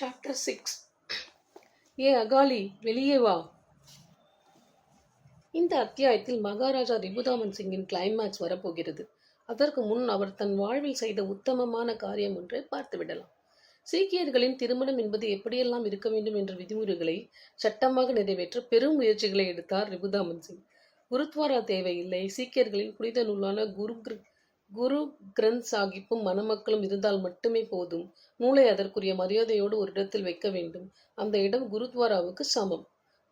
Chapter six ஏ அகாலி வெளியே வா. இந்த அத்தியாயத்தில் மகாராஜா ரிபுதாமன் சிங்கின் கிளைமேக்ஸ் வரப்போகிறது. அதற்கு முன் அவர் தன் வாழ்வில் செய்த உத்தமமான காரியம் ஒன்றை பார்த்துவிடலாம். சீக்கியர்களின் திருமணம் என்பது எப்படியெல்லாம் இருக்க வேண்டும் என்ற விதிமுறைகளை சட்டமாக நிறைவேற்ற பெரும் முயற்சிகளை எடுத்தார் ரிபுதாமன் சிங். குருத்வாரா தேவையில்லை. சீக்கியர்களின் புனித நூலான குரு குரு கிரந்த் சாகிப்பும் மணமக்களும் இருந்தால் மட்டுமே போதும். நூலை அதற்குரிய மரியாதையோடு ஒரு இடத்தில் வைக்க வேண்டும். அந்த இடம் குருத்வாராவுக்கு சமம்.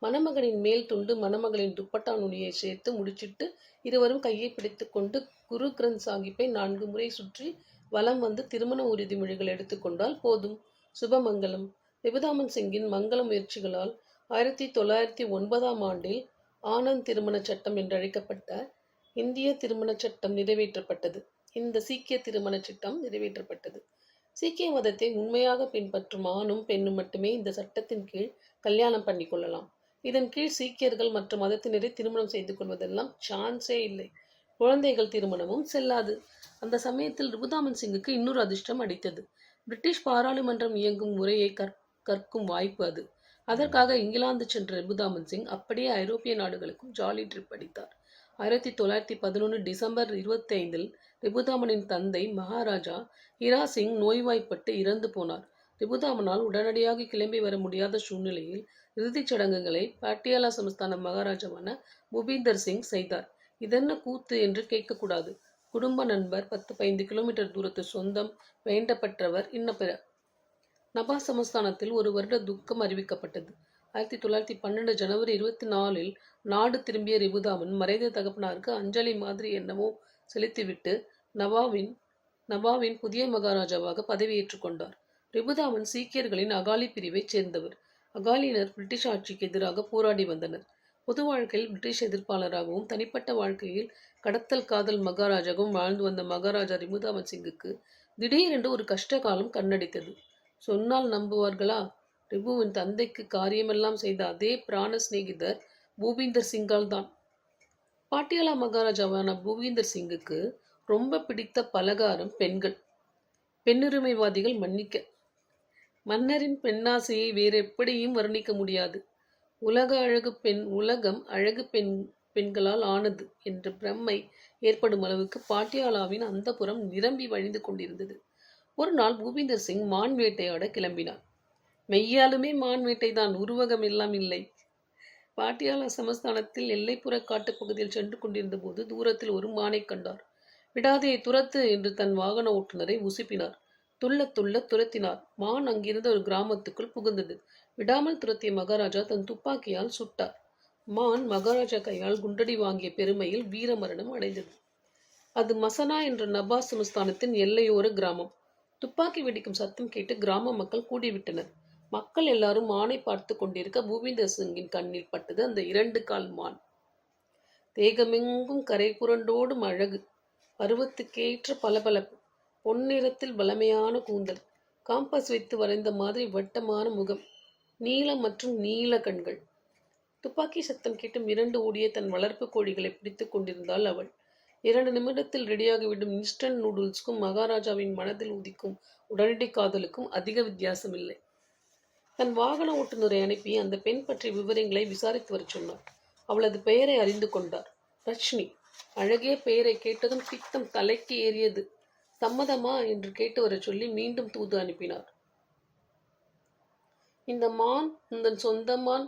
மணமகனின் மேல் துண்டு மணமகளின் துப்பட்டா நுனியை சேர்த்து முடிச்சிட்டு இருவரும் கையை பிடித்துக்கொண்டு குரு கிரந்த் சாகிப்பை நான்கு முறை சுற்றி வலம் வந்து திருமண உறுதிமொழிகள் எடுத்துக்கொண்டால் போதும். சுபமங்கலம். ரிபுதாமன் சிங்கின் மங்கள முயற்சிகளால் ஆயிரத்தி தொள்ளாயிரத்தி ஒன்பதாம் ஆண்டில் ஆனந்த் திருமண சட்டம் என்றழைக்கப்பட்ட இந்திய திருமணச் சட்டம் நிறைவேற்றப்பட்டது. இந்த சீக்கிய திருமணச் சட்டம் நிறைவேற்றப்பட்டது. சீக்கிய மதத்தை உண்மையாக பின்பற்றும் ஆணும் பெண்ணும் மட்டுமே இந்த சட்டத்தின் கீழ் கல்யாணம் பண்ணி கொள்ளலாம். இதன் கீழ் சீக்கியர்கள் மற்ற மதத்தினரை திருமணம் செய்து கொள்வதெல்லாம் சான்ஸே இல்லை. குழந்தைகள் திருமணமும் செல்லாது. அந்த சமயத்தில் ரிபுதாமன் சிங்குக்கு இன்னொரு அதிர்ஷ்டம் அடித்தது. பிரிட்டிஷ் பாராளுமன்றம் இயங்கும் முறையை கற் கற்கும் வாய்ப்பு அது. அதற்காக இங்கிலாந்து சென்ற ரிபுதாமன் சிங் அப்படியே ஐரோப்பிய நாடுகளுக்கும் ஜாலி ட்ரிப் அடித்தார். ஆயிரத்தி தொள்ளாயிரத்தி பதினொன்று டிசம்பர் இருபத்தைந்தில் ரிபுதாமனின் தந்தை மகாராஜா ஹிரா சிங் நோய்வாய்ப்பட்டு இறந்து போனார். ரிபுதாமனால் உடனடியாக கிளம்பி வர முடியாத சூழ்நிலையில் இறுதிச் சடங்குகளை பாட்டியாலா சமஸ்தான மகாராஜாவான பூபீந்தர் சிங் செய்தார். இதென்ன கூத்து என்று கேட்கக்கூடாது. குடும்ப நண்பர் பத்து பதினைந்து கிலோமீட்டர் தூரத்து சொந்தம் வேண்டப்பட்டவர் இன்ன பிற. நபா சமஸ்தானத்தில் ஒரு வருட துக்கம் அறிவிக்கப்பட்டது. ஆயிரத்தி தொள்ளாயிரத்தி பன்னெண்டு ஜனவரி இருபத்தி நாலில் நாடு திரும்பிய ரிபுதாமன் மறைந்த தகப்பனாருக்கு அஞ்சலி மாதிரி என்னமோ செலுத்திவிட்டு நவாவின் நவாவின் புதிய மகாராஜாவாக பதவியேற்றுக் கொண்டார். ரிபுதாமன் சீக்கியர்களின் அகாலி பிரிவைச் சேர்ந்தவர். அகாலியினர் பிரிட்டிஷ் ஆட்சிக்கு எதிராக போராடி வந்தனர். பொது வாழ்க்கையில் பிரிட்டிஷ் எதிர்ப்பாளராகவும் தனிப்பட்ட வாழ்க்கையில் கடத்தல் காதல் மகாராஜாவும் வாழ்ந்து வந்த மகாராஜா ரிபுதாமன் சிங்குக்கு திடீரென்று ஒரு கஷ்ட காலம் கண்ணடித்தது. சொன்னால் நம்புவார்களா? ரிபுவின் தந்தைக்கு காரியமெல்லாம் செய்த அதே பிராண சிநேகிதர் பூபீந்தர் சிங்கால் தான் பாட்டியாலா மகாராஜாவான பூபீந்தர் சிங்குக்கு ரொம்ப பிடித்த பலகாரம் பெண்கள். பெண்ணுரிமைவாதிகள் மன்னிக்க. மன்னரின் பெண்ணாசையை வேறு எப்படியும் வர்ணிக்க முடியாது. உலக அழகு பெண் உலகம் அழகு பெண் பெண்களால் ஆனது என்ற பிரம்மை ஏற்படும் அளவுக்கு பாட்டியாலாவின் அந்தப்புறம் நிரம்பி வழிந்து கொண்டிருந்தது. ஒரு நாள் பூபீந்தர் சிங் மான் வேட்டையாட கிளம்பினார். மெய்யாலுமே மான் வீட்டை தான் உருவகம் எல்லாம் இல்லை. பாட்டியாலா சமஸ்தானத்தில் எல்லைப்புற காட்டுப் பகுதியில் சென்று கொண்டிருந்த போது தூரத்தில் ஒரு மானை கண்டார். விடாதே துரத்து என்று தன் வாகன ஓட்டுநரை உசுப்பினார். துள்ள துள்ள துரத்தினார். மான் அங்கிருந்த ஒரு கிராமத்துக்குள் புகுந்தது. விடாமல் துரத்திய மகாராஜா தன் துப்பாக்கியால் சுட்டார். மான் மகாராஜா கையால் குண்டடி வாங்கிய பெருமையில் வீரமரணம் அடைந்தது. அது மசனா என்ற நபா சமஸ்தானத்தின் எல்லையோர கிராமம். துப்பாக்கி வெடிக்கும் சத்தம் கேட்டு கிராம மக்கள் கூடிவிட்டனர். மக்கள் எல்லாரும் மானை பார்த்து கொண்டிருக்க பூபிந்தர் சிங்கின் கண்ணில் பட்டது அந்த இரண்டு கால் மான். தேகமெங்கும் கரை புரண்டோடும் அழகு. பருவத்துக்கேற்ற பளபளப்பு. பொன்னிறத்தில் வளமையான கூந்தல். காம்பஸ் வைத்து வரைந்த மாதிரி வட்டமான முகம். நீலம் மற்றும் நீல கண்கள். துப்பாக்கி சத்தம் கேட்டு மிரண்டு ஓடிய தன் வளர்ப்பு கோழிகளை பிடித்துக் கொண்டிருந்தாள் அவள். இரண்டு நிமிடத்தில் ரெடியாகிவிடும் இன்ஸ்டன்ட் நூடுல்ஸ்க்கும் மகாராஜாவின் மனதில் உதிக்கும் உடனடி காதலுக்கும் அதிக வித்தியாசம் இல்லை தன் வாகன ஓட்டுநரை அனுப்பி அந்த பெண் பற்றிய விவரங்களை விசாரித்து வரச் சொன்னார். அவளது பெயரை அறிந்து கொண்டார். ரஷ்மி அழகிய பெயரை கேட்டதும் பித்தம் தலைக்கு ஏறியது. சம்மதமா என்று கேட்டு வரச் சொல்லி மீண்டும் தூது அனுப்பினார். இந்த மான் உந்தன் சொந்த மான்.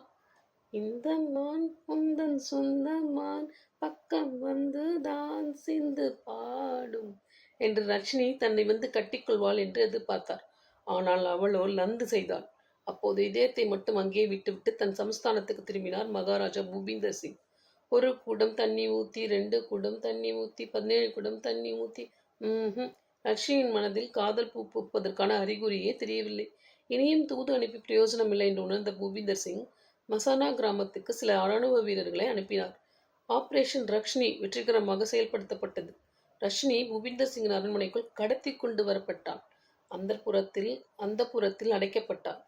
இந்த மான் உந்தன் சொந்த மான். பக்கம் வந்து தான் சிந்து பாடும் என்று ரஜினி தன்னை வந்து கட்டிக்கொள்வாள் என்று எதிர்பார்த்தார். ஆனால் அவளோ லந்து செய்தாள். அப்போது இதயத்தை மட்டும் அங்கே விட்டுவிட்டு தன் சமஸ்தானத்துக்கு திரும்பினார் மகாராஜா பூபிந்தர் சிங். ஒரு குடம் தண்ணி ஊத்தி ரெண்டு குடம் தண்ணி ஊத்தி பதினேழு குடம் தண்ணி ஊத்தி ம் லட்சுமியின் மனதில் காதல் பூ பூப்பதற்கான அறிகுறியே தெரியவில்லை. இனியும் தூது அனுப்பி பிரயோஜனம் இல்லை என்று உணர்ந்த பூபிந்தர் சிங் மசானா கிராமத்துக்கு சில இராணுவ வீரர்களை அனுப்பினார். ஆபரேஷன் ரக்ஷினி வெற்றிகரமாக செயல்படுத்தப்பட்டது. ரஷ்னி பூபிந்தர் சிங்கின் அரண்மனைக்குள் கடத்தி கொண்டு வரப்பட்டான். அந்த புறத்தில் அந்த புறத்தில் அடைக்கப்பட்டார்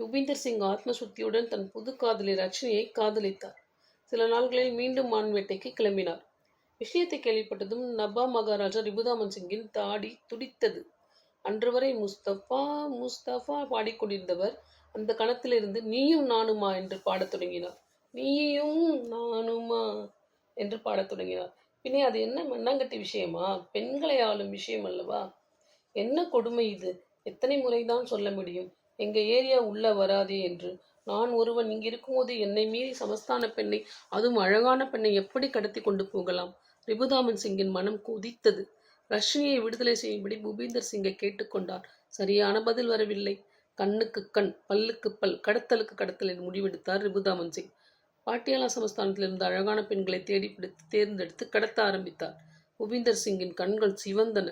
யுபீந்தர் சிங் ஆத்ம சுத்தியுடன் தன் புது காதலி ரஜினியை காதலித்தார். சில நாள்களில் மீண்டும் மான்வேட்டைக்கு கிளம்பினார். விஷயத்தை கேள்விப்பட்டதும் நபா மகாராஜா ரிபுதாமன் சிங்கின் தாடி துடித்தது. அன்று வரை முஸ்தபா முஸ்தபா பாடிக்கொண்டிருந்தவர் அந்த கணத்திலிருந்து நீயும் நானுமா என்று பாடத் தொடங்கினார். நீயும் நானுமா என்று பாடத் தொடங்கினார். பின்னே அது என்ன மண்ணாங்கட்டி விஷயமா? பெண்களை ஆளும் விஷயம் அல்லவா? என்ன கொடுமை இது? எத்தனை முறைதான் சொல்ல முடியும்? எங்க ஏரியா உள்ள வராதே என்று. நான் ஒருவன் இங்கிருக்கும்போது என்னை மீறி சமஸ்தான பெண்ணை அதுவும் அழகான பெண்ணை எப்படி கடத்தி கொண்டு போகலாம்? ரிபுதாமன் சிங்கின் மனம் கொதித்தது. ரஷ்மியை விடுதலை செய்யும்படி பூபீந்தர் சிங்கை கேட்டுக்கொண்டார் சரியான பதில் வரவில்லை. கண்ணுக்கு கண் பல்லுக்கு பல் கடத்தலுக்கு கடத்தல் என்று முடிவெடுத்தார் ரிபுதாமன் சிங். பாட்டியாலா சமஸ்தானத்திலிருந்து அழகான பெண்களை தேடி பிடித்து தேர்ந்தெடுத்து கடத்த ஆரம்பித்தார். பூபீந்தர் சிங்கின் கண்கள் சிவந்தன.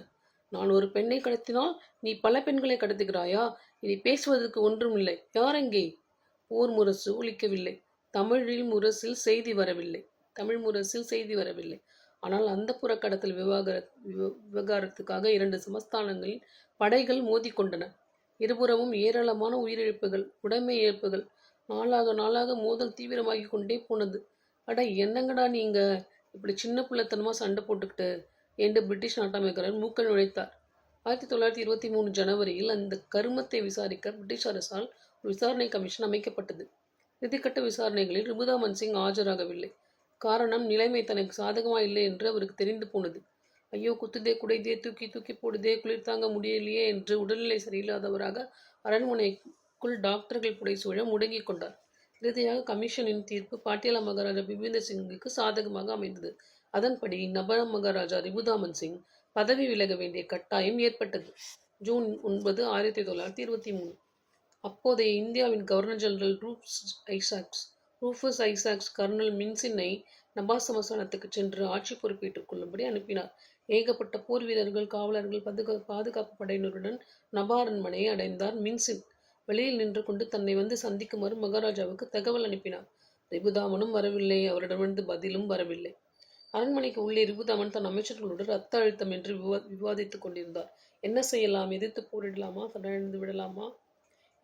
நான் ஒரு பெண்ணை கடத்தினால் நீ பல பெண்களை கடத்துகிறாயா? இனி பேசுவதற்கு ஒன்றும் இல்லை. யாரெங்கே ஊர் முரசு ஒழிக்கவில்லை தமிழில் முரசில் செய்தி வரவில்லை. தமிழ் முரசில் செய்தி வரவில்லை. ஆனால் அந்த புறக்கடத்தல் விவகார விவ- விவகாரத்துக்காக இரண்டு சமஸ்தானங்களில் படைகள் மோதிக்கொண்டன. இருபுறமும் ஏராளமான உயிரிழப்புகள் உடைமை இழப்புகள் நாளாக நாளாக மோதல் தீவிரமாகி கொண்டே போனது. அட என்னங்கடா நீங்க? இப்படி சின்ன பிள்ளைத்தனமா சண்டை போட்டுக்கிட்டு என்று பிரிட்டிஷ் நாட்டாமைக்காரர் மூக்கள் நுழைத்தார். ஆயிரத்தி தொள்ளாயிரத்தி இருபத்தி மூணு ஜனவரியில் அந்த கருமத்தை விசாரிக்க பிரிட்டிஷ் அரசால் ஒரு விசாரணை கமிஷன் அமைக்கப்பட்டது. இறுதிக்கட்ட விசாரணைகளில் ரிபுதா சிங் ஆஜராகவில்லை. காரணம் நிலைமை தனக்கு சாதகமா இல்லை என்று அவருக்கு தெரிந்து போனது. ஐயோ குத்துதே குடைதே தூக்கி தூக்கி போடுதே குளிர் தாங்க முடியலையே என்று உடல்நிலை சரியில்லாதவராக அரண்மனைக்குள் டாக்டர்கள் புடைசூழ முடங்கிக் கொண்டார். இறுதியாக கமிஷனின் தீர்ப்பு பாட்டியாலா மகாராஜா பிபிந்தர் சிங்குக்கு சாதகமாக அமைந்தது. அதன்படி நபர மகாராஜா ரிபுதாமன் சிங் பதவி விலக வேண்டிய கட்டாயம் ஏற்பட்டது. ஜூன் ஒன்பது ஆயிரத்தி தொள்ளாயிரத்தி இருபத்தி மூணு. அப்போதைய இந்தியாவின் governor general Rufus Isaacs Rufus Isaacs colonel மின்சினை நபாஸ் சமஸ்தானத்துக்கு சென்று ஆட்சி பொறுப்பேற்றுக் கொள்ளும்படி அனுப்பினார். ஏகப்பட்ட போர் வீரர்கள் காவலர்கள் பாதுகா பாதுகாப்பு படையினருடன் நபா அரண்மனையை அடைந்தார் மின்சின். வெளியில் நின்று கொண்டு தன்னை வந்து சந்திக்குமாறு மகாராஜாவுக்கு தகவல் அனுப்பினார். ரிபுதாமனும் வரவில்லை அவரிடமிருந்து பதிலும் வரவில்லை. அரண்மனைக்கு உள்ளே ரிபுதாமன் தன் அமைச்சர்களோடு ரத்த அழுத்தம் என்று விவா விவாதித்துக் கொண்டிருந்தார். என்ன செய்யலாம்? எதிர்த்து போரிடலாமா? சரணடைந்து விடலாமா?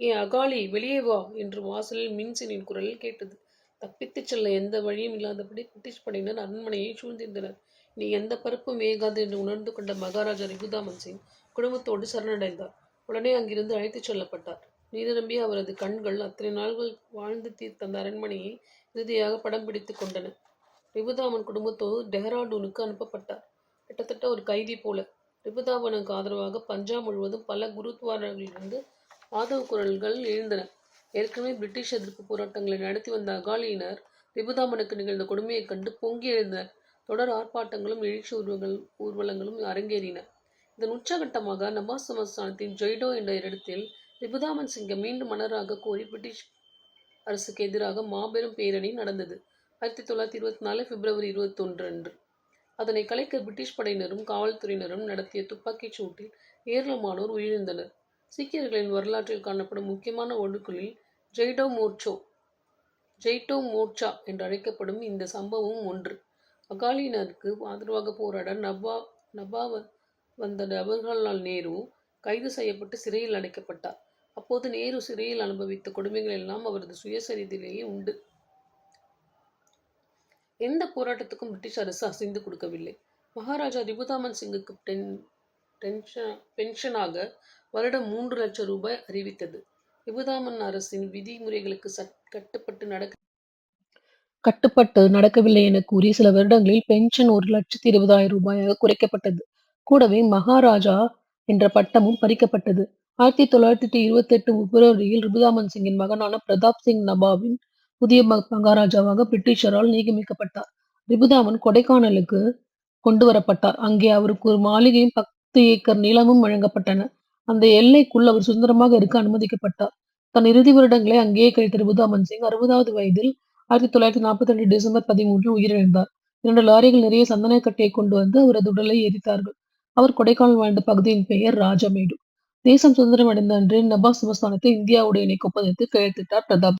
ஏ அகாலி வெளியே வா என்று வாசலில் மின்சினின் குரல் கேட்டது. தப்பித்துச் செல்ல எந்த வழியும் இல்லாதபடி பிரிட்டிஷ் படையினர் அரண்மனையை சூழ்ந்திருந்தனர். நீ எந்த பருப்பும் வேகாது என்று உணர்ந்து கொண்ட மகாராஜா ரிபுதாமன் சிங் குடும்பத்தோடு சரணடைந்தார். உடனே அங்கிருந்து அழைத்துச் செல்லப்பட்டார். நீரிரம்பிய அவரது கண்கள் அத்தனை நாள்கள் வாழ்ந்து தீர்த்த அந்த அரண்மனையை இறுதியாக படம் பிடித்துக் கொண்டன. ரிபுதாமன் குடும்பத்தோடு டெஹ்ராடூனுக்கு அனுப்பப்பட்டார். கிட்டத்தட்ட ஒரு கைதி போல. ரிபுதாமனுக்கு ஆதரவாக பஞ்சாப் முழுவதும் பல குருத்வாரங்களிலிருந்து ஆதரவு குரல்கள் எழுந்தன. ஏற்கனவே பிரிட்டிஷ் எதிர்ப்பு போராட்டங்களை நடத்தி வந்த அகாலியினர் ரிபுதாமனுக்கு நிகழ்ந்த கொடுமையைக் கண்டு பொங்கி எழுந்தனர். தொடர் ஆர்ப்பாட்டங்களும் எழுச்சி உருவங்கள் ஊர்வலங்களும் அரங்கேறின. இதன் உச்சகட்டமாக நவாஸ் சமஸ்தானத்தின் ஜொய்டோ என்ற இடத்தில் ரிபுதாமன் சிங்கை மீண்டும் மன்னராக கோரி பிரிட்டிஷ் அரசுக்கு எதிராக மாபெரும் பேரணி நடந்தது. ஆயிரத்தி தொள்ளாயிரத்தி இருபத்தி நாலு பிப்ரவரி இருபத்தொன்று அன்று. அதனை கலைக்க பிரிட்டிஷ் படையினரும் காவல்துறையினரும் நடத்திய துப்பாக்கிச் சூட்டில் ஏராளமானோர் உயிரிழந்தனர். சீக்கியர்களின் வரலாற்றில் காணப்படும் முக்கியமான ஒடுக்குகளில் ஜெய்டோ மோர்ச்சோ ஜெய்டோ மோர்ச்சா என்று அழைக்கப்படும் இந்த சம்பவம் ஒன்று. அகாலியினருக்கு ஆதரவாக போராட நபா நபா வந்த ஜவஹர்லால் நேரு கைது செய்யப்பட்டு சிறையில் அடைக்கப்பட்டார். அப்போது நேரு சிறையில் அனுபவித்த கொடுமைகள் எல்லாம் அவரது சுயசரிதிலேயே உண்டு. எந்த போராட்டத்துக்கும் பிரிட்டிஷ் அரசு அசைந்து கொடுக்கவில்லை. மகாராஜா ரிபுதாமன் சிங்குக்கு டென் டென்ஷன் பென்ஷனாக வருடம் மூன்று லட்சம் ரூபாய் அறிவித்தது. ரிபுதாமன் அரசின் விதிமுறைகளுக்கு சட் கட்டுப்பட்டு நடக்க கட்டுப்பட்டு நடக்கவில்லை என கூறி சில வருடங்களில் பென்ஷன் ஒரு லட்சத்தி இருபதாயிரம் ரூபாயாக குறைக்கப்பட்டது. கூடவே மகாராஜா என்ற பட்டமும் பறிக்கப்பட்டது. ஆயிரத்தி தொள்ளாயிரத்தி இருபத்தி எட்டு பிப்ரவரியில் ரிபுதாமன் சிங்கின் மகனான பிரதாப் சிங் நபாவின் புதிய மகாராஜாவாக பிரிட்டிஷரால் நியமிக்கப்பட்டார் ரிபுதாமன் கொடைக்கானலுக்கு கொண்டு வரப்பட்டார் அங்கே அவருக்கு ஒரு மாளிகையும் பத்து ஏக்கர் நிலமும் வழங்கப்பட்டன. அந்த எல்லைக்குள் அவர் சுதந்திரமாக இருக்க அனுமதிக்கப்பட்டார். தன் இறுதி வருடங்களை அங்கேயே கழித்த ரிபுதாமன் சிங் அறுபதாவது வயதில் ஆயிரத்தி தொள்ளாயிரத்தி நாற்பத்தி ரெண்டு டிசம்பர் பதிமூன்றில் உயிரிழந்தார். இரண்டு லாரிகள் நிறைய சந்தனக்கட்டையை கொண்டு வந்து அவரது உடலை எரித்தார்கள். அவர் கொடைக்கானல் வாழ்ந்த பகுதியின் பெயர் ராஜமேடு. தேசம் சுதந்திரம் அடைந்த அன்று நபாஸ் சமஸ்தானத்தை இந்தியாவுடன் இணைக்க ஒப்பந்தத்தில் கையெழுத்திட்டார் பிரதாப்